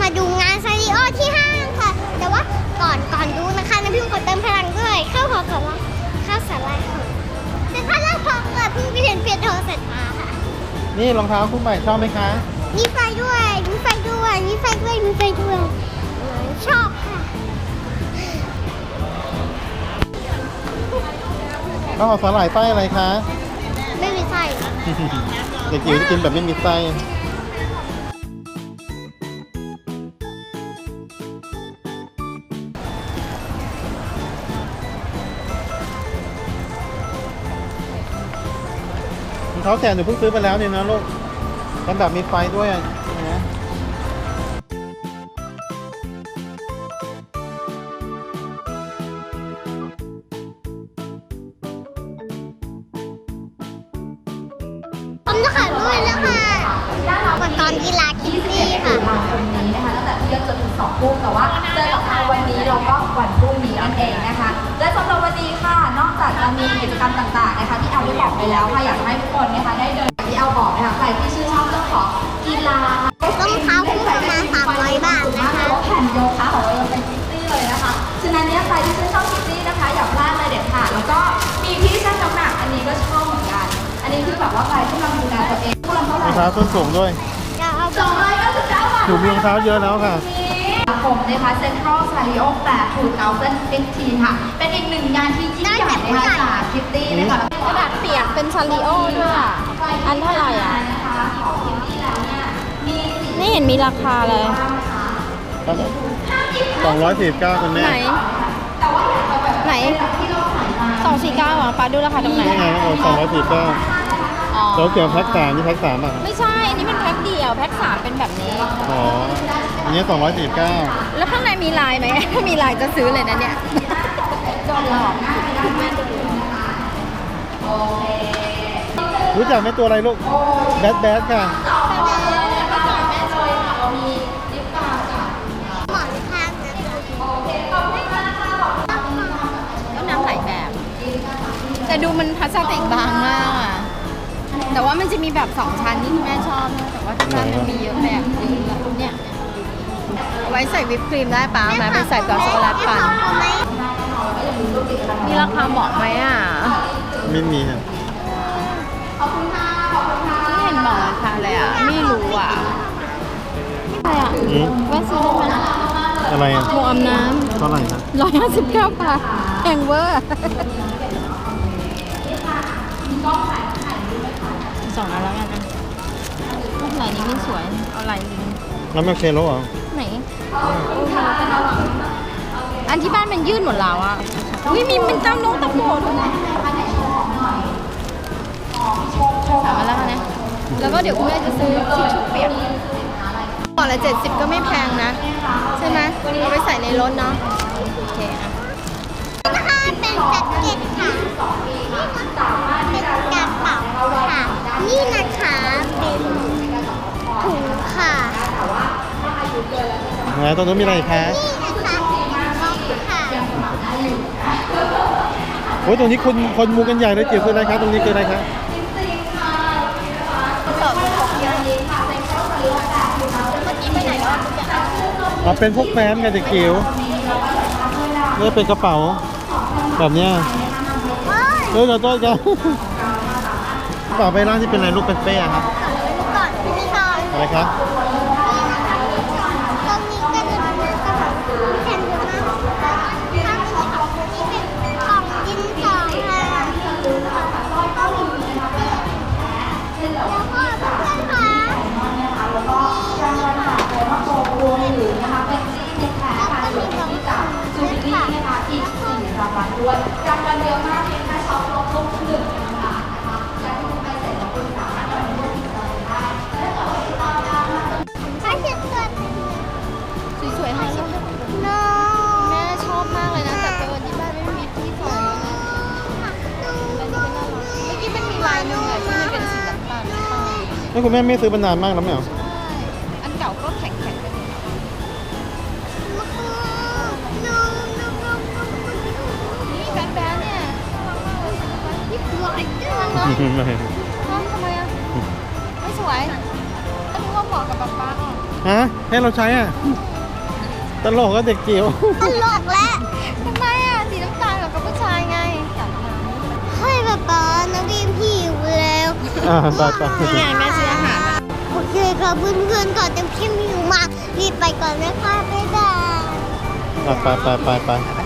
มาดูงานซาริโอที่ห้างค่ะ แต่ว่าก่อนก่อนดูนะคะน้ำพี่ขอเติมพลังด้วย เข้าขอขอเข้าสาระค่ะแต่ถ้าเราพอเกิดเพิ่งไปเรียนเปียโนเสร็จมาค่ะ นี่รองเท้าคู่ใหม่ชอบไหมคะ มีไฟด้วยมีไฟด้วยมีไฟด้วยมีไฟด้วยเออชอบค่ะต้องเอาสาหร่ายไส้อะไรคะ ไม่มีไฟเด็กจิ๋วจะกินแบบไม่มีไส้ เท้าแตะหนูเพิ่งซื้อไปแล้วเนี่ยนะลูกเป็นแบบมีไฟด้วยอะนะผมจะขายด้วยแล้วค่ะมาตอนกีฬาคิดซี่ค่ะวันนี้นะคะตั้งแต่เที่ยงจนถึงสองทุ่มแต่ว่าเจอกับเราวันนี้เราก็วันพรุ่งนี้นั่นเองนะคะ และสำหรับวันนี้ค่ะ นอกจากจะมีกิจกรรมต่างๆนะคะที่แอล ได้บอกไปแล้วค่ะอยากจะให้ทุกคนนะคะได้เดินอย่างที่แอลบอกนะคะใครที่ชื่นชอบเรื่องของกีฬารองเท้าคู่ประมาณ300บาทนะคะรถแผ่นโยคะของเรายังเป็นคิตตี้เลยนะคะฉะนั้นเนี่ยใครที่ชื่นชอบคิตตี้นะคะอย่าพลาดเลยเด็ดขาดแล้วก็มีที่ชั่งน้ำหนักอันนี้ก็ชอบเหมือนกัน อันนี้คือแบบว่าใครที่กำลังดูแลตัวเองพวกเราเท่ารไหอร่งเท้าส้นสูงด้วยจะเอาสองร้อยเก้าสิบเก้าบาทหนูมีรองเท้าเยอะแล้วค่ะ ผมนะคะ Central Sario Fair 2015 ค่ะ เป็นอีกหนึ่งงานที่ยิ่งใหญ่นะคะจากคิตตี้นะคะกระดาษเปียกเป็นซาริโอด้วยอะอันเท่าไหร่อะนะคะของคิตตี้แล้วเนี่ยมีสีไม่เห็นมีราคาเลยสองร้อยสี่สิบเก้าคุณแม่ ไหนไหนสองสี่เก้าอะปาดูราคาตรงไหนนี่ไงโอ้สองร้อยสี่สิบเก้าอ๋อเราเกี่ยวแพ็คสามนี่แพ็คสามอะ ไม่ใช่ อันนี้เป็นแพ็คเดียว แพ็คสามเป็นแบบนี้ อ๋อ อันนี้สองร้อยสี่สิบเก้าแล้วข้างในมีลายไหม ถ้ามีลายจะซื้อเลยนะเนี่ยโดนหลอกรู้จักไหมตัวอะไรลูก แบดแบดค่ะ หมอนข้างนะก็น้ำหลายแบบ แต่ดูมันพลาสติกบางมากอะแต่ว่ามันจะมีแบบสองชั้นที่คุณแม่ชอบนะแต่ว่าที่บ้านมันมีเยอะแบบเนี่ยเอาไว้ใส่วิปครีมได้ปะเอาไหมไปใส่กับช็อกโกแลตปั่นเอาไหมมีราคาบอกไหมอะไม่มีค่ะไม่เห็นบอกราคาเลยอะไม่รู้อะอะไรอะอืมแว่นซื้อได้ไหมอะไรอะหมวกอาบน้เท่าไหร่ครับำร้อยห้าสิบเก้าบาทแพงเวอร์สองอันแล้วกันนะลายนี้ไม่สวยเอาลายนี้น้ำแมคเคโลเหรอไหน อันที่บ้านมันยื่นหมดแล้วอะอุ้ยมีเป็นเต้านกตะโบด้วยนสามอันแล้วนะ แล้วก็เดี๋ยวคุณแม่จะซื้อทิชชู่เปียกก่อนละเจ็ดสิบก็ไม่แพงนะ ใช่ไหมเอาไปใส่ในรถเนาะ โอเคอะเป็นแจ็คเก็ตค่ะ ไหนตรงนู้นมีอะไรอีกคะนี่นะคะบ็อกค่ะโอ้ยตรงนี้คนคนมูกันใหญ่เลยจิ๋วคืออะไรคะตรงนี้คืออะไรคะอ๋อเป็นพวกแฟ้มไงเด็กจิ๋วนี่เป็นกระเป๋า แบบเนี้ยเฮ้ยเฮ้ยเราต้นกันกระเป๋าใบล่างที่เป็นอะไรลูกเป็นเป้อะครับก่อนพี่ชอนอะไรครับ นี่คุณแม่ไม่ซื้อมานานมากแล้วไหมเหรอใช่อันเก่าก็แข็งๆไปเลยนี่แบนแบนเนี่ยน่ารักมากเลยนี่สวยน่ารักเนาะไม่น้องทำไมอะ ไม่สวยก็นึกว่าเหมาะกับป๊าป๊าอะฮะ ให้เราใช้อะ ตลกก็เด็กจิ๋ว ตลกและ อ่าไปไปนี่ไงแม่ซื้ออาหารมาโอเคค่ะเพื่อนๆก่อนจะพิมพ์หิวมากรีบไปก่อนนะคะบ๊ายบายไปไปไปไป ไป